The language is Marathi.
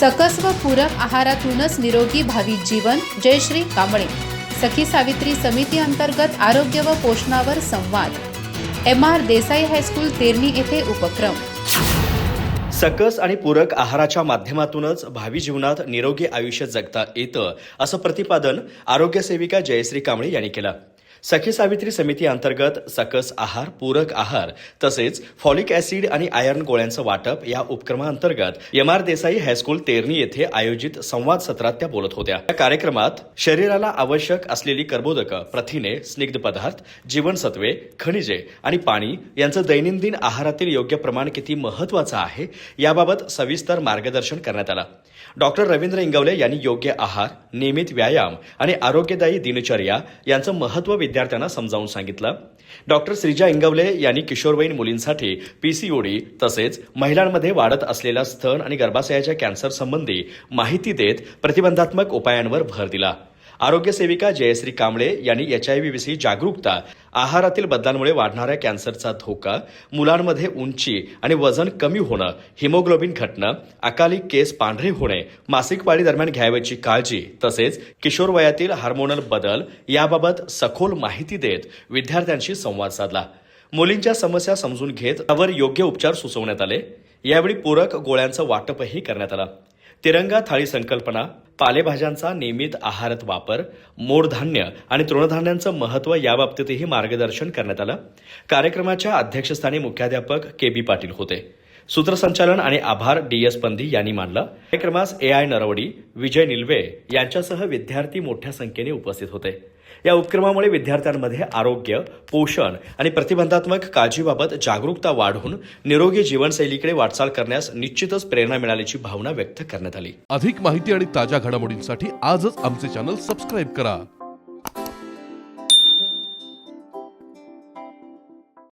सकस व पूरक आहारातूनच निरोगी भावी जीवन. जयश्री कांबळे. सखी सावित्री समिती अंतर्गत आरोग्य व पोषणावर संवाद. M R Desai high school Terni येथे उपक्रम. सकस आणि पूरक आहाराच्या माध्यमातूनच भावी जीवनात निरोगी आयुष्य जगता येतं असं प्रतिपादन आरोग्य सेविका जयश्री कांबळे यांनी केलं. सखी सावित्री समिती अंतर्गत सकस आहार पूरक आहार तसेच फॉलिक ऍसिड आणि आयर्न गोळ्यांचं वाटप या उपक्रमाअंतर्गत M R Desai high school Terni येथे आयोजित संवाद सत्रात त्या बोलत होत्या. या कार्यक्रमात शरीराला आवश्यक असलेली कर्बोदकं प्रथिने स्निग्ध पदार्थ जीवनसत्वे खनिजे आणि पाणी यांचं दैनंदिन आहारातील योग्य प्रमाण किती महत्वाचं आहे याबाबत सविस्तर मार्गदर्शन करण्यात आलं. डॉक्टर रवींद्र इंगवले यांनी योग्य आहार नियमित व्यायाम आणि आरोग्यदायी दिनचर्या यांचं महत्त्व विद्यार्थ्यांना समजावून सांगितलं. डॉक्टर श्रीजा इंगवले यांनी किशोरवयीन मुलींसाठी पीसीओडी तसेच महिलांमध्ये वाढत असलेल्या स्तन आणि गर्भाशयाच्या कॅन्सर संबंधी माहिती देत प्रतिबंधात्मक उपायांवर भर दिला. आरोग्य सेविका जयश्री कांबळे यांनी एच आय विषयी जागरूकता आहारातील बदलांमुळे वाढणाऱ्या कॅन्सरचा धोका मुलांमध्ये उंची आणि वजन कमी होणं हिमोग्लोबिन घटणं अकाली केस पांढरे होणे मासिक पाळी दरम्यान घ्यावयाची काळजी तसेच किशोर वयातील हार्मोनल बदल याबाबत सखोल माहिती देत विद्यार्थ्यांशी संवाद साधला. मुलींच्या समस्या समजून घेत त्यावर योग्य उपचार सुचवण्यात आले. यावेळी पूरक गोळ्यांचं वाटपही करण्यात आलं. तिरंगा थाळी संकल्पना पालेभाज्यांचा नियमित आहारात वापर मोडधान्य आणि तृणधान्यांचं महत्त्व याबाबतीतही मार्गदर्शन करण्यात आलं. कार्यक्रमाच्या अध्यक्षस्थानी मुख्याध्यापक के बी पाटील होते. सूत्रसंचालन आणि आभार डी एस पंधी यांनी मानलं. कार्यक्रमास ए आय नरवडी विजय निलवे यांच्यासह विद्यार्थी मोठ्या संख्येने उपस्थित होते. या उपक्रमामुळे विद्यार्थ्यांमध्ये आरोग्य पोषण आणि प्रतिबंधात्मक काळजीबाबत जागरूकता वाढून निरोगी जीवनशैलीकडे वाटचाल करण्यास निश्चितच प्रेरणा मिळाल्याची भावना व्यक्त करण्यात आली. अधिक माहिती आणि ताज्या घडामोडींसाठी आजच आमचे चॅनल सबस्क्राईब करा.